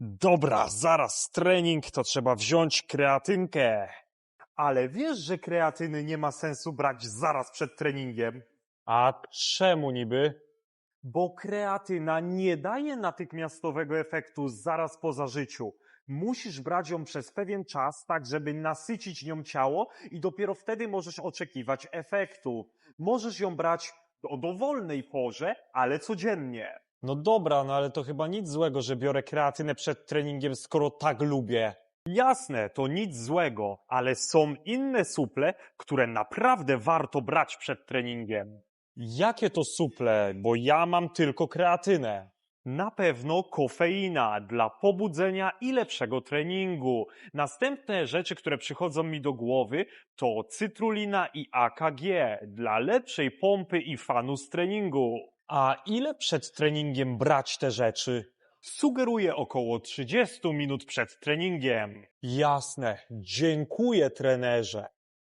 Dobra, zaraz trening, to trzeba wziąć kreatynkę. Ale wiesz, że kreatyny nie ma sensu brać zaraz przed treningiem? A czemu niby? Bo kreatyna nie daje natychmiastowego efektu zaraz po zażyciu. Musisz brać ją przez pewien czas, tak żeby nasycić nią ciało i dopiero wtedy możesz oczekiwać efektu. Możesz ją brać o dowolnej porze, ale codziennie. No dobra, no ale to chyba nic złego, że biorę kreatynę przed treningiem, skoro tak lubię. Jasne, to nic złego, ale są inne suple, które naprawdę warto brać przed treningiem. Jakie to suple? Bo ja mam tylko kreatynę. Na pewno kofeina dla pobudzenia i lepszego treningu. Następne rzeczy, które przychodzą mi do głowy, to cytrulina i AKG dla lepszej pompy i fanu z treningu. A ile przed treningiem brać te rzeczy? Sugeruję około 30 minut przed treningiem. Jasne, dziękuję trenerze.